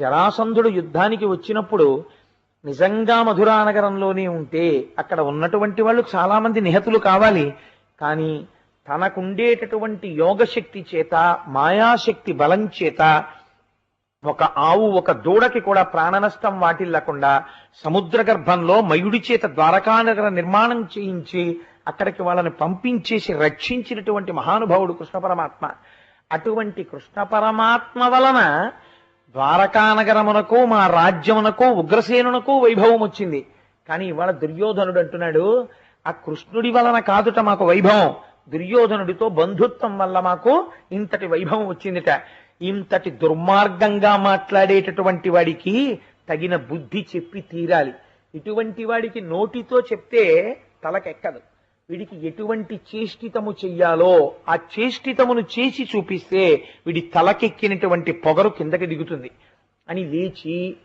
జరాసంధుడు యుద్ధానికి వచ్చినప్పుడు నిజంగా మధురానగరంలోనే ఉంటే అక్కడ ఉన్నటువంటి వాళ్ళు చాలామంది నిహతులు కావాలి. కానీ తనకుండేటటువంటి యోగశక్తి చేత మాయాశక్తి బలం చేత ఒక ఆవు ఒక దూడకి కూడా ప్రాణనష్టం వాటిల్లకుండా సముద్ర గర్భంలో మయుడి చేత ద్వారకానగర నిర్మాణం చేయించి అక్కడికి వాళ్ళని పంపించేసి రక్షించినటువంటి మహానుభావుడు కృష్ణ పరమాత్మ. అటువంటి కృష్ణ పరమాత్మ వలన ద్వారకానగరమునకు మా రాజ్యమునకు ఉగ్రసేనునకు వైభవం వచ్చింది కానీ ఇవాళ దుర్యోధనుడు అంటున్నాడు ఆ కృష్ణుడి వలన కాదుట మాకు వైభవం. దుర్యోధనుడితో బంధుత్వం వల్ల మాకు ఇంతటి వైభవం వచ్చిందిట. ఇంతటి దుర్మార్గంగా మాట్లాడేటటువంటి వాడికి తగిన బుద్ధి చెప్పి తీరాలి. ఇటువంటి వాడికి నోటితో చెప్తే తలకెక్కదు. వీడికి ఎటువంటి చేష్టితము చెయ్యాలో ఆ చేష్టితమును చేసి చూపిస్తే వీడి తలకెక్కినటువంటి పొగరు కిందకి దిగుతుంది. అని లేచి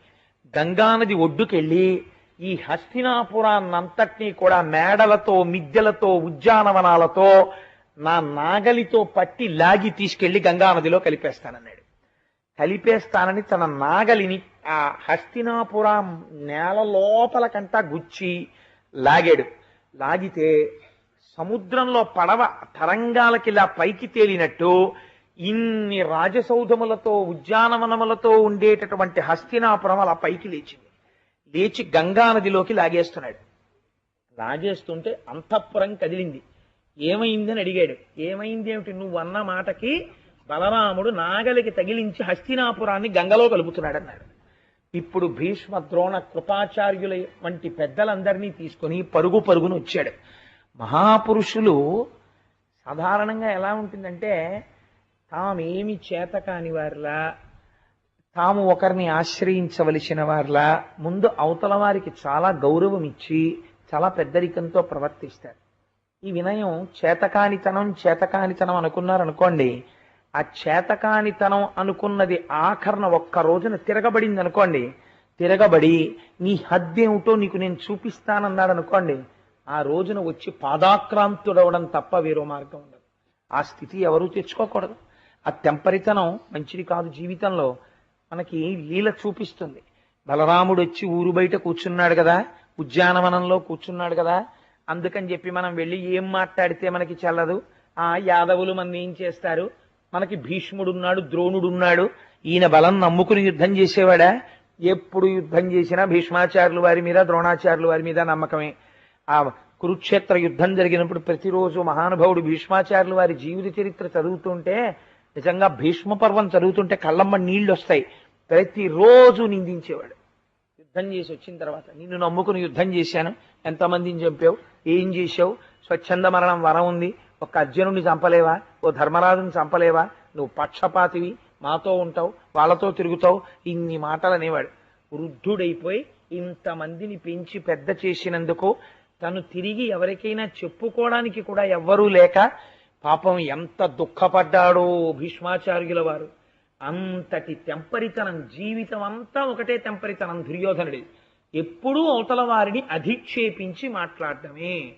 గంగానది ఒడ్డుకెళ్ళి ఈ హస్తినాపురాన్నంతటినీ కూడా మేడలతో మిద్దెలతో ఉద్యానవనాలతో నా నాగలితో పట్టి లాగి తీసుకెళ్ళి గంగానదిలో కలిపేస్తానన్నాడు. కలిపేస్తానని తన నాగలిని ఆ హస్తినాపురం నేల లోపల కంటా గుచ్చి లాగాడు. లాగితే సముద్రంలో పడవ తరంగాలకి ఇలా పైకి తేలినట్టు ఇన్ని రాజసౌధములతో ఉద్యానవనములతో ఉండేటటువంటి హస్తినాపురం అలా పైకి లేచింది. లేచి గంగా నదిలోకి లాగేస్తున్నాడు. లాగేస్తుంటే అంతఃపురం కదిలింది. ఏమైందని అడిగాడు. ఏమైంది ఏమిటి నువ్వు అన్న మాటకి బలరాముడు నాగలికి తగిలించి హస్తినాపురాన్ని గంగలో కలుపుతున్నాడు అన్నాడు ఇప్పుడు భీష్మ ద్రోణ కృపాచార్యుల వంటి పెద్దలందరినీ తీసుకొని పరుగు పరుగును వచ్చాడు. మహాపురుషులు సాధారణంగా ఎలా ఉంటుందంటే తామేమి చేత కాని వారిలా తాము ఒకరిని ఆశ్రయించవలసిన వారిలా ముందు అవతల వారికి చాలా గౌరవం ఇచ్చి చాలా పెద్దరికంతో ప్రవర్తిస్తారు. ఈ వినయం చేతకానితనం చేతకానితనం అనుకున్నారనుకోండి ఆ చేతకానితనం అనుకున్నది ఆఖరణ ఒక్క రోజున తిరగబడింది అనుకోండి తిరగబడి నీ హద్దేమిటో నీకు నేను చూపిస్తానన్నాడు అనుకోండి ఆ రోజున వచ్చి పాదాక్రాంతుడవడం తప్ప వేరో మార్గం ఉండదు. ఆ స్థితి ఎవరూ తెచ్చుకోకూడదు. ఆ తెంపరితనం మంచిది కాదు జీవితంలో. మనకి లీల చూపిస్తుంది. బలరాముడు వచ్చి ఊరు బయట కూర్చున్నాడు కదా ఉద్యానవనంలో కూర్చున్నాడు కదా అందుకని చెప్పి మనం వెళ్ళి ఏం మాట్లాడితే మనకి చల్లదు. ఆ యాదవులు మన ఏం చేస్తారు? మనకి భీష్ముడున్నాడు ద్రోణుడున్నాడు. ఈయన బలం నమ్ముకుని యుద్ధం చేసేవాడా? ఎప్పుడు యుద్ధం చేసినా భీష్మాచార్యులు వారి మీద ద్రోణాచార్యులు వారి మీద నమ్మకమే. ఆ కురుక్షేత్ర యుద్ధం జరిగినప్పుడు ప్రతిరోజు మహానుభావుడు భీష్మాచార్యులు వారి జీవిత చరిత్ర చదువుతుంటే నిజంగా భీష్మ పర్వం చదువుతుంటే కళ్ళమ్మ నీళ్ళు వస్తాయి. ప్రతిరోజు నిందించేవాడు. యుద్ధం చేసి వచ్చిన తర్వాత నిన్ను నమ్ముకుని యుద్ధం చేశాను. ఎంతమందిని చంపావు? ఏం చేశావు? స్వచ్ఛంద మరణం వరం ఉంది. ఒక అర్జునుడిని చంపలేవా? ఓ ధర్మరాజుని చంపలేవా? నువ్వు పక్షపాతివి. మాతో ఉంటావు. వాళ్ళతో తిరుగుతావు. ఇన్ని మాటలు అనేవాడు. వృద్ధుడైపోయి ఇంతమందిని పెంచి పెద్ద చేసినందుకు తను తిరిగి ఎవరికైనా చెప్పుకోవడానికి కూడా ఎవ్వరూ లేక పాపం ఎంత దుఃఖపడ్డాడో భీష్మాచార్యుల వారు అంతటి తెంపరితనం జీవితం అంతా ఒకటే తెంపరితనం దుర్యోధనుడి. ఎప్పుడూ అవతల వారిని అధిక్షేపించి మాట్లాడటమే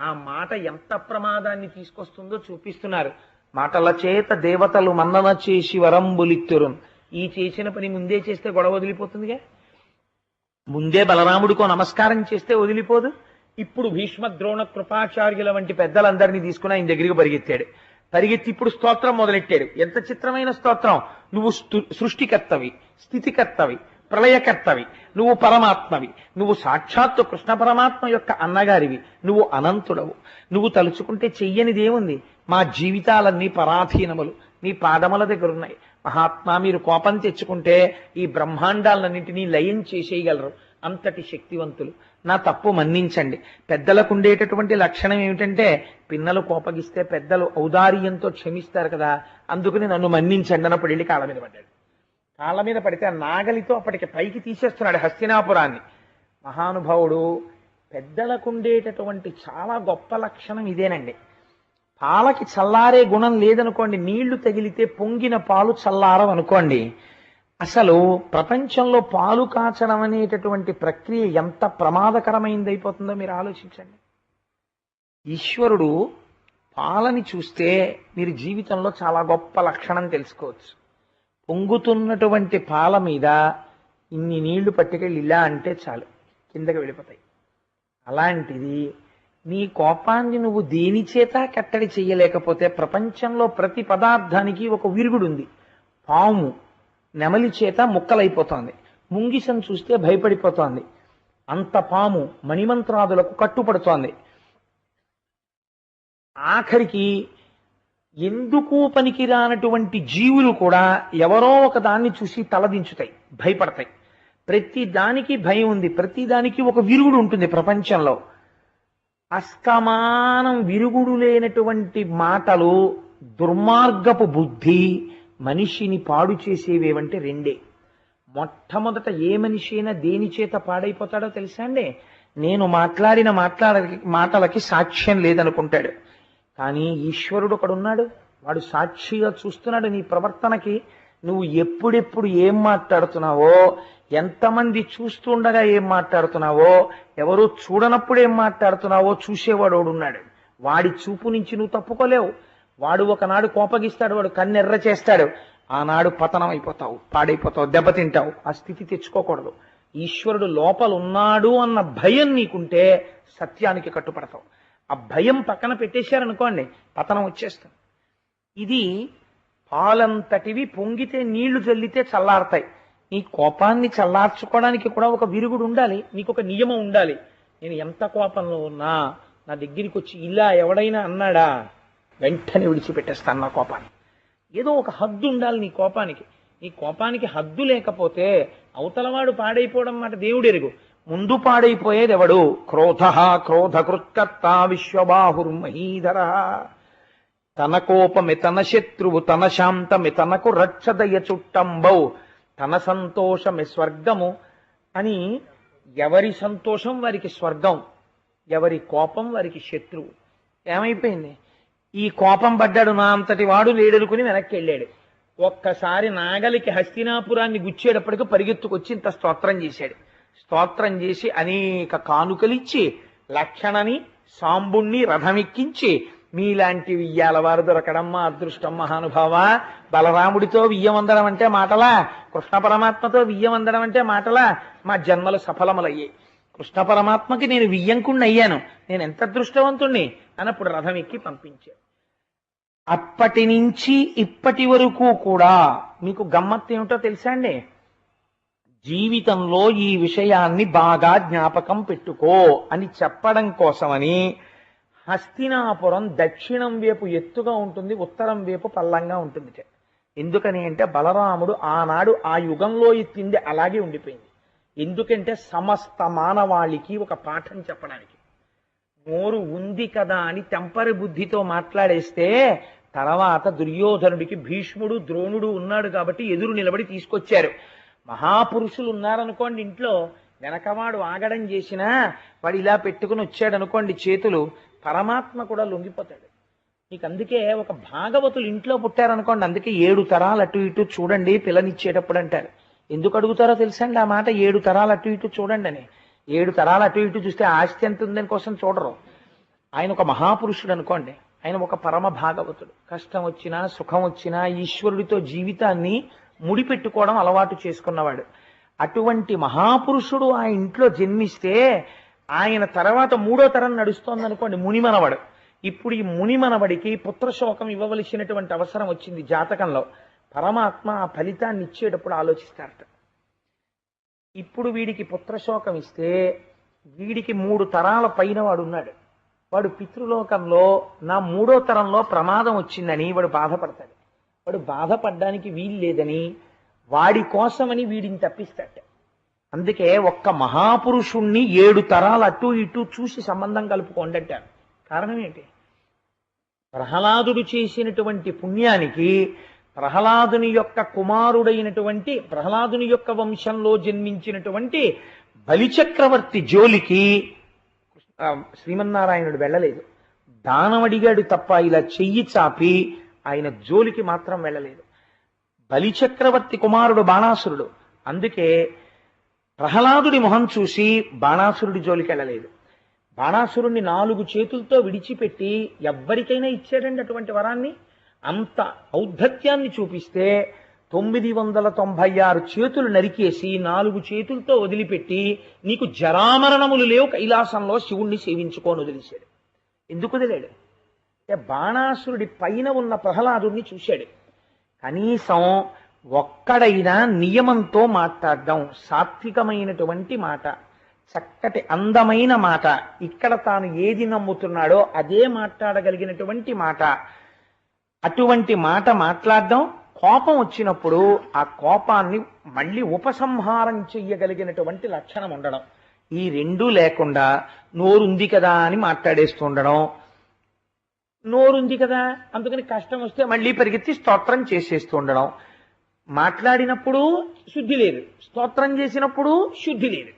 ఆ మాట ఎంత ప్రమాదాన్ని తీసుకొస్తుందో చూపిస్తున్నారు. మాటల చేత దేవతలు మన్నన చేసి వరంబులిత్తురు ఈ చేసిన పని ముందే చేస్తే గొడవ వదిలిపోతుందిగా? ముందే బలరాముడికో నమస్కారం చేస్తే వదిలిపోదు? ఇప్పుడు భీష్మ ద్రోణ కృపాచార్యుల వంటి పెద్దలందరినీ తీసుకుని ఆయన దగ్గరికి పరిగెత్తాడు. పరిగెత్తి ఇప్పుడు స్తోత్రం మొదలెట్టాడు. ఎంత చిత్రమైన స్తోత్రం? నువ్వు సృష్టికర్తవి స్థితికర్తవి ప్రళయకర్తవి నువ్వు పరమాత్మవి నువ్వు సాక్షాత్తు కృష్ణ పరమాత్మ యొక్క అన్నగారివి నువ్వు అనంతుడవు. నువ్వు తలుచుకుంటే చెయ్యనిదేముంది? మా జీవితాలన్నీ పరాధీనములు నీ పాదముల దగ్గర ఉన్నాయి మహాత్మా మీరు కోపం తెచ్చుకుంటే ఈ బ్రహ్మాండాలన్నింటినీ లయం చేసేయగలరు. అంతటి శక్తివంతులు. నా తప్పు మన్నించండి. పెద్దలకు ఉండేటటువంటి లక్షణం ఏమిటంటే పిన్నలు కోపగిస్తే పెద్దలు ఔదార్యంతో క్షమిస్తారు కదా. అందుకని నన్ను మన్నించండి అన్నప్పుడు వెళ్ళి కాళ్ళ మీద పడ్డాడు. కాళ్ళ మీద పడితే నాగలితో అప్పటికి పైకి తీసేస్తున్నాడు హస్తినాపురాన్ని. మహానుభావుడు పెద్దలకు ఉండేటటువంటి చాలా గొప్ప లక్షణం ఇదేనండి. పాలకి చల్లారే గుణం లేదనుకోండి నీళ్ళు తగిలితే పొంగిన పాలు చల్లారం అనుకోండి అసలు ప్రపంచంలో పాలు కాచడం అనేటటువంటి ప్రక్రియ ఎంత ప్రమాదకరమైంది అయిపోతుందో మీరు ఆలోచించండి. ఈశ్వరుడు పాలని చూస్తే మీరు జీవితంలో చాలా గొప్ప లక్షణం తెలుసుకోవచ్చు. పొంగుతున్నటువంటి పాల మీద ఇన్ని నీళ్ళు పట్టుకెళ్ళి ఇలా అంటే చాలు కిందకి వెళ్ళిపోతాయి. అలాంటిది నీ కోపాన్ని నువ్వు దేని చేత కట్టడి చేయలేకపోతే ప్రపంచంలో ప్రతి పదార్థానికి ఒక విరుగుడు ఉంది పాము. నెమలి చేత ముక్కలైపోతోంది. ముంగిసం చూస్తే భయపడిపోతోంది. అంత పాము మణిమంత్రాదులకు కట్టుపడుతోంది. ఆఖరికి ఎందుకు పనికిరానటువంటి జీవులు కూడా ఎవరో ఒక దాన్ని చూసి తలదించుతాయి భయపడతాయి. ప్రతి దానికి భయం ఉంది ప్రతి దానికి ఒక విరుగుడు ఉంటుంది ప్రపంచంలో. అస్తమానం విరుగుడు లేనటువంటి మాటలు దుర్మార్గపు బుద్ధి మనిషిని పాడు చేసేవేవంటే రెండే. మొట్టమొదట ఏ మనిషి అయినా దేని చేత పాడైపోతాడో తెలుసా అండి? నేను మాట్లాడిన మాట్లాడ మాటలకి సాక్ష్యం లేదనుకుంటాడు. కానీ ఈశ్వరుడు ఒకడున్నాడు వాడు సాక్షిగా చూస్తున్నాడు నీ ప్రవర్తనకి. నువ్వు ఎప్పుడెప్పుడు ఏం మాట్లాడుతున్నావో ఎంతమంది చూస్తుండగా ఏం మాట్లాడుతున్నావో ఎవరు చూడనప్పుడు ఏం మాట్లాడుతున్నావో చూసేవాడు ఉన్నాడు. వాడి చూపు నుంచి నువ్వు తప్పుకోలేవు. వాడు ఒకనాడు కోపగిస్తాడు వాడు కన్నెర్ర చేస్తాడు. ఆనాడు పతనం అయిపోతావు పాడైపోతావు దెబ్బతింటావు. ఆ స్థితి తెచ్చుకోకూడదు. ఈశ్వరుడు లోపల ఉన్నాడు అన్న భయం నీకుంటే సత్యానికి కట్టుపడతావు ఆ భయం పక్కన పెట్టేశారనుకోండి పతనం వచ్చేస్తుంది. ఇది పాలంతటివి పొంగితే నీళ్ళు చల్లితే చల్లారతాయి. నీ కోపాన్ని చల్లార్చుకోవడానికి కూడా ఒక విరుగుడు ఉండాలి నీకు ఒక నియమం ఉండాలి. నేను ఎంత కోపంలో ఉన్నా నా దగ్గరికి వచ్చి ఇలా ఎవడైనా అన్నాడా? వెంటనే విడిచిపెట్టేస్తాను నా కోపాన్ని. ఏదో ఒక హద్దు ఉండాలి నీ కోపానికి. నీ కోపానికి హద్దు లేకపోతే అవతలవాడు పాడైపోవడం మాట దేవుడు ఎరుగు. ముందు పాడైపోయేది ఎవడు? క్రోధ విశ్వబాహుర్ విశ్వబాహుర్మహీధర తన కోపమి తన శత్రువు తన శాంతమి తనకు రక్షదయ చుట్టంబౌ. తన సంతోషమి స్వర్గము అని ఎవరి సంతోషం వారికి స్వర్గం? ఎవరి కోపం వారికి శత్రువు? ఏమైపోయింది? ఈ కోపం పడ్డాడు నా అంతటి వాడు లేడనుకుని వెనక్కి వెళ్ళాడు. ఒక్కసారి నాగలికి హస్తినాపురాన్ని గుచ్చేటప్పటికి పరిగెత్తుకొచ్చి ఇంత స్తోత్రం చేశాడు. స్తోత్రం చేసి అనేక కానుకలిచ్చి లక్షణని సాంబుణ్ణి రథమెక్కించి మీలాంటి వియ్యాల వారు దొరకడం మా అదృష్టం మహానుభావ బలరాముడితో వియ్యమందడం అంటే మాటలా కృష్ణ పరమాత్మతో వియ్యమందడం అంటే మాటలా మా జన్మలు సఫలములయ్యాయి. కృష్ణ పరమాత్మకి నేను వియ్యంకుణ్ణి అయ్యాను. నేను ఎంత అదృష్టవంతుణ్ణి? అన్నప్పుడు రథం ఎక్కి పంపించాడు. అప్పటి నుంచి ఇప్పటి వరకు కూడా మీకు గమ్మత్తు ఏమిటో తెలుసా అండి? జీవితంలో ఈ విషయాన్ని బాగా జ్ఞాపకం పెట్టుకో అని చెప్పడం కోసమని హస్తినాపురం దక్షిణం వైపు ఎత్తుగా ఉంటుంది ఉత్తరం వైపు పల్లంగా ఉంటుంది. ఎందుకని అంటే బలరాముడు ఆనాడు ఆ యుగంలో ఎత్తింది అలాగే ఉండిపోయింది. ఎందుకంటే సమస్త మానవాళికి ఒక పాఠం చెప్పడానికి. నోరు ఉంది కదా అని తెంపరి బుద్ధితో మాట్లాడేస్తే తర్వాత దుర్యోధనుడికి భీష్ముడు ద్రోణుడు ఉన్నాడు కాబట్టి ఎదురు నిలబడి తీసుకొచ్చారు. మహాపురుషులు ఉన్నారనుకోండి ఇంట్లో వెనకవాడు ఆగడం చేసినా వాడు ఇలా పెట్టుకుని వచ్చాడు అనుకోండి చేతులు పరమాత్మ కూడా లొంగిపోతాడు. మీకు అందుకే ఒక భాగవతులు ఇంట్లో పుట్టారనుకోండి అందుకే ఏడు తరాలు అటు ఇటు చూడండి పిల్లనిచ్చేటప్పుడు అంటారు. ఎందుకు అడుగుతారో తెలుసండి ఆ మాట? ఏడు తరాలు అటు ఇటు చూడండి అని. ఏడు తరాలు అటు ఇటు చూస్తే ఆస్తి ఎంత ఉందని కోసం చూడరు. ఆయన ఒక మహాపురుషుడు అనుకోండి. ఆయన ఒక పరమ భాగవతుడు. కష్టం వచ్చినా సుఖం వచ్చినా ఈశ్వరుడితో జీవితాన్ని ముడిపెట్టుకోవడం అలవాటు చేసుకున్నవాడు. అటువంటి మహాపురుషుడు ఆ ఇంట్లో జన్మిస్తే ఆయన తర్వాత మూడో తరం నడుస్తోందనుకోండి మునిమనవడు. ఇప్పుడు ఈ మునిమనవడికి పుత్రశోకం ఇవ్వవలసినటువంటి అవసరం వచ్చింది జాతకంలో. పరమాత్మ ఆ ఫలితాన్ని ఇచ్చేటప్పుడు ఆలోచిస్తారట. ఇప్పుడు వీడికి పుత్రశోకం ఇస్తే వీడికి మూడు తరాల పైన వాడు ఉన్నాడు. వాడు పితృలోకంలో నా మూడో తరంలో ప్రమాదం వచ్చిందని వాడు బాధపడతాడు. వాడు బాధపడడానికి వీలు లేదని వాడి కోసమని వీడిని తప్పిస్తాడు. అందుకే ఒక్క మహాపురుషుణ్ణి ఏడు తరాలు అటు ఇటు చూసి సంబంధం కలుపుకోండి అంటారు కారణం ఏంటి? ప్రహ్లాదుడు చేసినటువంటి పుణ్యానికి ప్రహ్లాదుని యొక్క కుమారుడైనటువంటి ప్రహ్లాదుని యొక్క వంశంలో జన్మించినటువంటి బలిచక్రవర్తి జోలికి శ్రీమన్నారాయణుడు వెళ్ళలేదు. దానమడిగాడు తప్ప ఇలా చెయ్యి చాపి ఆయన జోలికి మాత్రం వెళ్ళలేదు. బలిచక్రవర్తి కుమారుడు బాణాసురుడు. అందుకే ప్రహ్లాదుడి మొహం చూసి బాణాసురుడి జోలికి వెళ్ళలేదు. బాణాసురుణ్ణి నాలుగు చేతులతో విడిచిపెట్టి ఎవ్వరికైనా ఇచ్చాడండి అటువంటి వరాన్ని? అంత ఔద్ధత్యాన్ని చూపిస్తే తొమ్మిది వందల తొంభై ఆరు చేతులు నరికేసి నాలుగు చేతులతో వదిలిపెట్టి నీకు జరామరణములు లేవు కైలాసంలో శివుణ్ణి సేవించుకొని వదిలేశాడు. ఎందుకు వదిలాడు? అంటే బాణాసురుడి పైన ఉన్న ప్రహ్లాదుడిని చూశాడు. కనీసం ఒక్కడైనా నియమంతో మాట్లాడడం సాత్వికమైనటువంటి మాట చక్కటి అందమైన మాట ఇక్కడ తాను ఏది నమ్ముతున్నాడో అదే మాట్లాడగలిగినటువంటి మాట అటువంటి మాట మాట్లాడడం కోపం వచ్చినప్పుడు ఆ కోపాన్ని మళ్ళీ ఉపసంహారం చెయ్యగలిగినటువంటి లక్షణం ఉండడం. ఈ రెండూ లేకుండా నోరుంది కదా అని మాట్లాడేస్తూ ఉండడం. నోరుంది కదా అందుకని కష్టం వస్తే మళ్ళీ పరిగెత్తి స్తోత్రం చేసేస్తూ ఉండడం. మాట్లాడినప్పుడు శుద్ధి లేదు స్తోత్రం చేసినప్పుడు శుద్ధి లేదు.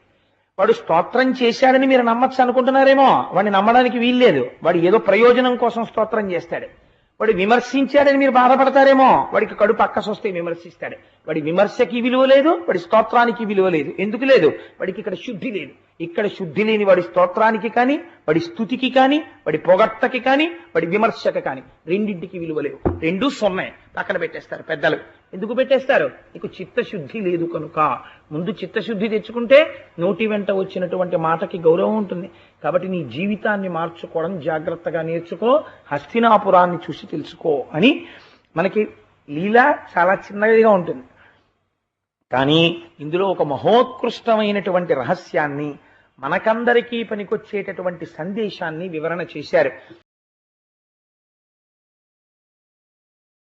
వాడు స్తోత్రం చేశాడని మీరు నమ్మచ్చు అనుకుంటున్నారేమో వాడిని నమ్మడానికి వీల్లేదు. వాడు ఏదో ప్రయోజనం కోసం స్తోత్రం చేస్తాడు. వాడు విమర్శించాడని మీరు బాధపడతారేమో. వాడికి కడుపు అక్కసొస్తే విమర్శిస్తాడు. వాడి విమర్శకి విలువ లేదు వాడి స్తోత్రానికి విలువ లేదు. ఎందుకు లేదు? వాడికి ఇక్కడ శుద్ధి లేదు. ఇక్కడ శుద్ధి లేని వాడి స్తోత్రానికి కానీ వాడి స్థుతికి కానీ వాడి పొగట్టకి కానీ వాడి విమర్శకి కానీ రెండింటికి విలువ లేవు. రెండు సున్నాయి పక్కన పెట్టేస్తారు పెద్దలు. ఎందుకు పెట్టేస్తారు? నీకు చిత్తశుద్ధి లేదు కనుక. ముందు చిత్తశుద్ధి తెచ్చుకుంటే నోటి వెంట వచ్చినటువంటి మాటకి గౌరవం ఉంటుంది. కాబట్టి నీ జీవితాన్ని మార్చుకోవడం జాగ్రత్తగా నేర్చుకో హస్తినాపురాన్ని చూసి తెలుసుకో అని మనకి లీల చాలా చిన్నదిగా ఉంటుంది. కానీ ఇందులో ఒక మహోత్కృష్టమైనటువంటి రహస్యాన్ని మనకందరికీ పనికొచ్చేటటువంటి సందేశాన్ని వివరణ చేశారు.